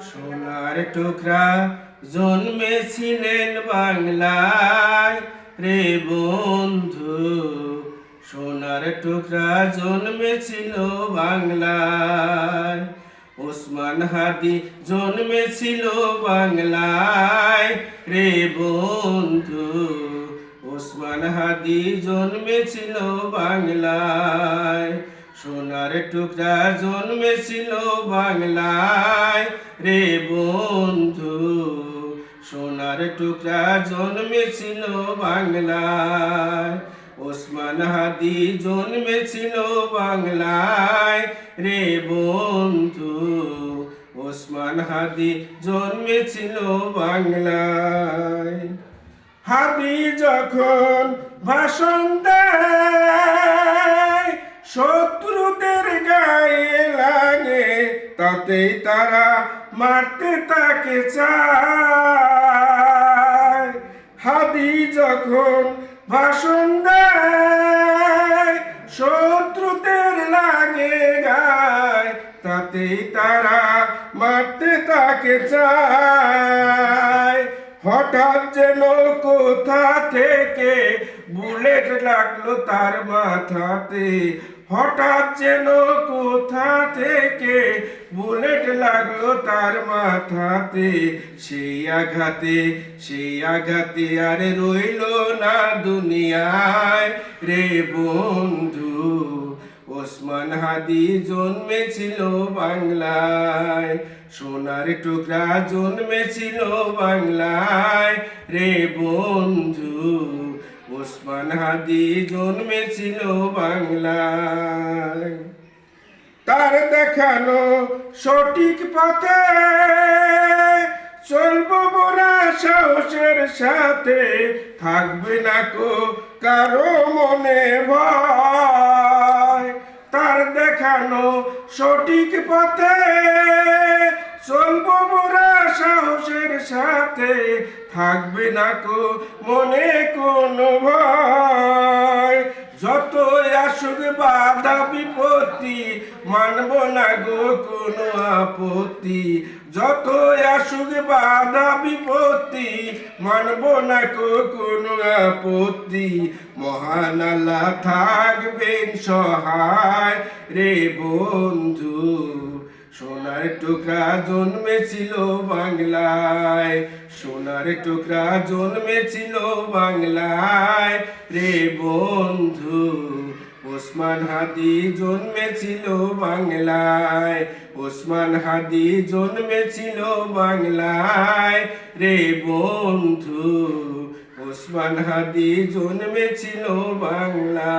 সোনার টুকরা জন্মেছিলেন বাংলায়। রে বন্ধু, সোনার টুকরা জন্মেছিল বাংলায়। ওসমান হাদি জন্মেছিল বাংলায়। রে বন্ধু, ওসমান হাদি জন্মেছিল বাংলায়। সোনার টুকরা জন্মেছিল বাংলায়। রে বন্ধু, সোনার টুকরা জন্মেছিল বাংলায়। ওসমান হাদি জন্মেছিল বাংলায়। রে বন্ধু, ওসমান হাদি জন্মেছিল বাংলায়। হাবি যখন ভাষণ তাতেই তারা মারতে তাকে চায়। হাবি যখন ভাষণ দেয়, শত্রুদের লাগে গায়, তাতেই তারা মারতে তাকে চায়। হঠাৎ যেন কোথা থেকে বুলেট লাগল তার মাথাতে হঠাৎ যেন কোথা থেকে বুলেট লাগল তার মাথাতে? সেই আঘাতে সেই আঘাতে আর রইল না দুনিয়ায় রে বন্ধু। ওসমান হাদি জন্মেছিল বাংলায়, সোনার টুকরা জন্মেছিল বাংলায় রে বন্ধু। ওসমান হাদি জন্মেছিল বাংলায়। তার দেখানো সঠিক পথে চলবো মোরা সাহসের সাথে। থাকবে না কো কারও মনে ভয়। তার দেখানো সঠিক পথে চলবো মোরা সাহসের সাথে থাকবে না কো মনে কোনো ভয়। যত আসুক বাধা বিপত্তি, মানব না গো কোনো আপত্তি। যত আসুক বাধা বিপত্তি, মানব না গো কোনো আপত্তি মহান আল্লাহ থাকবেন সহায় রে বন্ধু। সোনার টুকরা জন্মেছিল বাংলায়, সোনার টুকরা জন্মেছিল বাংলায় রে বন্ধু। ওসমান হাদি জন্মেছিল বাংলায়, ওসমান হাদি জন্মেছিল বাংলায় রে বন্ধু। ওসমান হাদি জন্মেছিল বাংলা